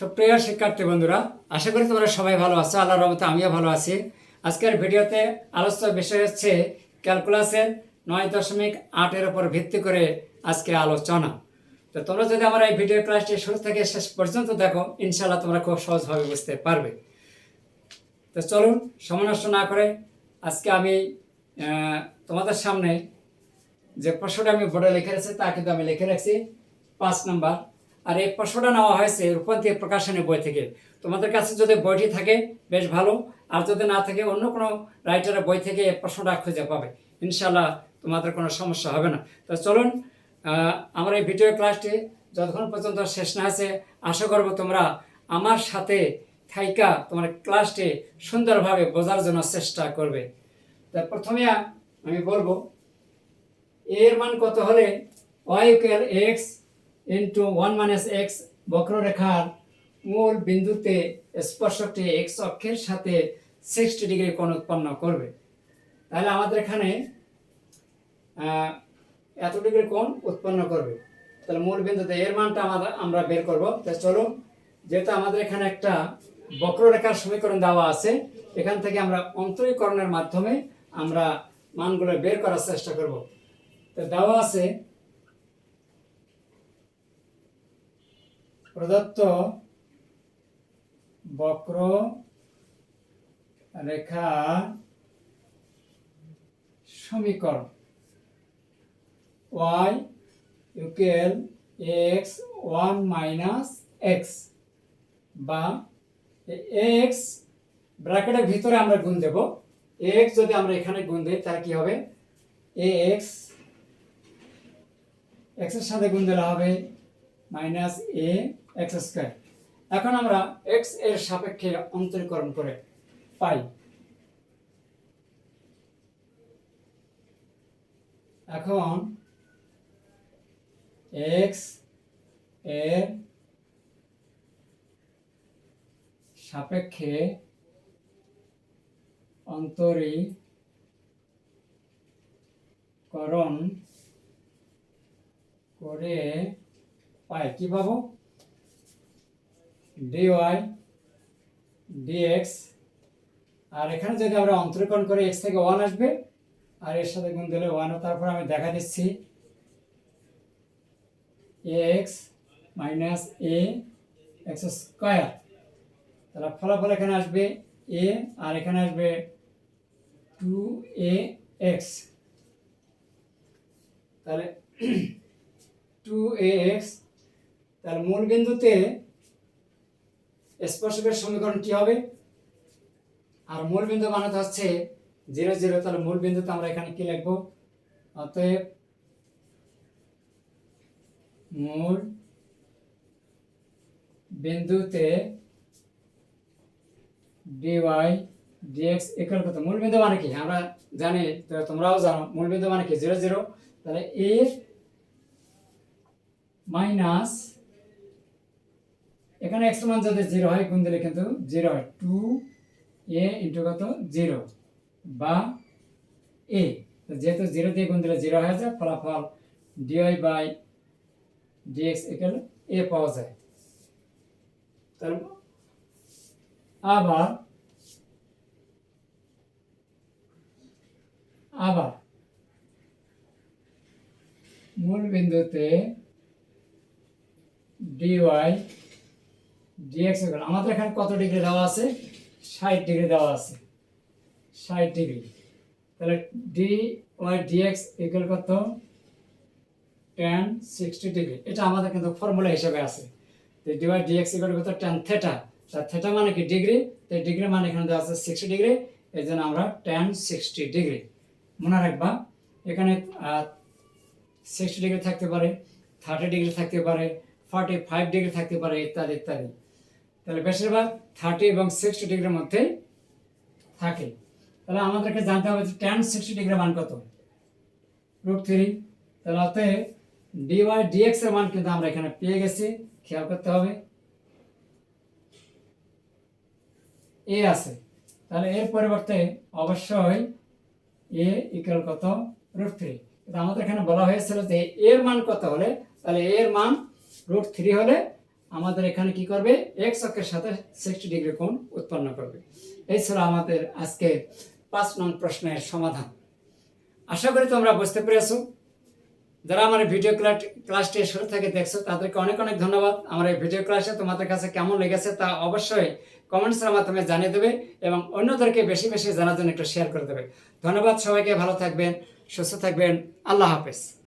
সুপ্রিয় শিক্ষার্থী বন্ধুরা, আশা করি তোমরা সবাই ভালো আছো, আল্লাহর রহমতে আমিও ভালো আছি। আজকের ভিডিওতে আলোচ্য বিষয় হচ্ছে ক্যালকুলাসের নয় দশমিক আটের ওপর ভিত্তি করে আজকে আলোচনা। তো তোমরা যদি আমার এই ভিডিও ক্লাসটি শুরু থেকে শেষ পর্যন্ত দেখো ইনশাল্লাহ তোমরা খুব সহজভাবে বুঝতে পারবে। তো চলুন সময় নষ্ট না করে আজকে আমি তোমাদের সামনে যে প্রশ্নটা আমি বোর্ডে লিখে রেখেছি, তা কিন্তু আমি লিখে রাখছি। পাঁচ নাম্বার আর এই প্রশ্নটা নেওয়া হয়েছে রূপান্তী প্রকাশনী বই থেকে। তোমাদের কাছে যদি বইটি থাকে, বেশ ভালো। আর যদি না থাকে, অন্য কোনো রাইটারের বই থেকে এই প্রশ্নটা খুঁজে পাবে। ইনশাল্লাহ তোমাদের কোনো সমস্যা হবে না। তো চলুন আমার এই ভিডিও ক্লাসটি যতক্ষণ পর্যন্ত শেষ না আছে আশা করব তোমরা আমার সাথে থাইকা তোমার ক্লাসটি সুন্দরভাবে বোঝার জন্য চেষ্টা করবে। তা প্রথমে আমি বলব, এর মান কত হলে equal x into one minus x বক্ররেখার মূল বিন্দুতে স্পর্শকটি এক্স অক্ষের সাথে সিক্সটি ডিগ্রি কোণ উৎপন্ন করবে। তাহলে আমাদের এখানে এত ডিগ্রি কোণ উৎপন্ন করবে। তাহলে মূল বিন্দুতে এর মানটা আমাদের, আমরা বের করব। তো চলো যেহেতু আমাদের এখানে একটা বক্ররেখার সমীকরণ দেওয়া আছে, এখান থেকে আমরা অন্তরীকরণের মাধ্যমে আমরা মানগুলো বের করার চেষ্টা করব। তো দেওয়া আছে প্রদত্ত বক্র রেখা সমীকরণ। y equal x one minus x বা এক্স ব্র্যাকেটের ভিতরে আমরা গুণ দেব। এক্স যদি আমরা এখানে গুণ দিই, তাহলে কি হবে? এ এক্স এক্সের সাথে গুণ দিলে হবে মাইনাস এ এক্স স্কোয়ার। এখন আমরা এক্সের সাপেক্ষে অন্তরীকরণ করে পাই। এখন এক্সের সাপেক্ষে অন্তরীকরণ করে পাই। কি পাবো? ডিওয়াই ডিএক্স আর এখানে যদি আমরা অন্তরীকরণ করে এক্স থেকে ওয়ান আসবে, আর এর সাথে গুণ দিলে ওয়ান তারপর আমি দেখা দিচ্ছি x minus a x square তাহলে ফলাফল এখানে আসবে এ আর এখানে আসবে টু এ এক্স তাহলে টু এ এক্স তাহলে মূল বিন্দুতে স্পর্শকের সমীকরণ কি হবে? আর মূল বিন্দু বানাতে হচ্ছে জিরো জিরো। তাহলে মূল বিন্দুতে আমরা এখানে কি লিখব? অতএব মূল বিন্দুতে ডিওয়াই ডিএক্স ইকুয়াল কত? মূল বিন্দু মানে কি? আমরা জানি তোমরাও জানো, মূল বিন্দু মানে কি? Zero zero. তাহলে এ মাইনাস এখানে এক্স মান যদি জিরো হয়, গুণ দিলে কিন্তু জিরো হয়। টু এ ইন্টু কত? জিরো বা এ যেহেতু জিরো দিয়ে গুণ দিলে জিরো হয়ে যায়, ফলাফল dy by dx equal a পাওয়া যায়। আবার আবার মূল বিন্দুতে ডিওয়াই ডিএক্স আমাদের এখানে কত ডিগ্রি দেওয়া আছে? ষাট ডিগ্রি দেওয়া আছে। ষাট ডিগ্রি তাহলে ডি ওয়াই ডিএক্স ইকুয়াল কত? টেন সিক্সটি ডিগ্রি এটা আমাদের কিন্তু ফর্মুলা হিসেবে আছে। তো ডিওয়াই ডিএক্স ইকুয়াল কত? টেন থেটা তা থেটা মানে কি ডিগ্রি তো ডিগ্রি মানে এখানে দেওয়া আছে সিক্সটি ডিগ্রি এই জন্য আমরা টেন সিক্সটি ডিগ্রি মনে রাখবা, এখানে সিক্সটি ডিগ্রি থাকতে পারে থার্টি ডিগ্রি থাকতে পারে ফর্টি ফাইভ ডিগ্রি থাকতে পারে, ইত্যাদি ইত্যাদি। তাহলে বেশিরভাগ থার্টি এবং সিক্সটি ডিগ্রির মধ্যেই থাকে। তাহলে আমাদেরকে জানতে হবে যে টেন সিক্সটি ডিগ্রি মান কত? রুট থ্রি তাহলে অতএব ডিওয়াই ডিএক্স এর মান কিন্তু আমরা এখানে পেয়ে গেছি, খেয়াল করতে হবে। এ আছে। তাহলে এর পরিবর্তে অবশ্যই এ ইকুয়াল কত? রুট থ্রি আমাদের এখানে বলা হয়েছিল যে এর মান কত হলে? তাহলে এর মান রুট থ্রি হলে আমাদের এখানে কি করবে? এক্স অক্ষের সাথে সিক্সটি ডিগ্রি কোণ উৎপন্ন করবে। এই ছিল আমাদের আজকে পাঁচ নং প্রশ্নের সমাধান। আশা করি তোমরা বুঝতে পেরেছ। যারা আমার ভিডিও ক্লা- ক্লাসটি শুরু থেকে দেখছ, তাদেরকে অনেক অনেক ধন্যবাদ। আমার এই ভিডিও ক্লাসে তোমাদের কাছে কেমন লেগেছে তা অবশ্যই কমেন্টসের মাধ্যমে জানিয়ে দেবে এবং অন্যদেরকে বেশি বেশি জানার জন্য একটু শেয়ার করে দেবে। ধন্যবাদ সবাইকে, ভালো থাকবেন, সুস্থ থাকবেন। আল্লাহ হাফেজ।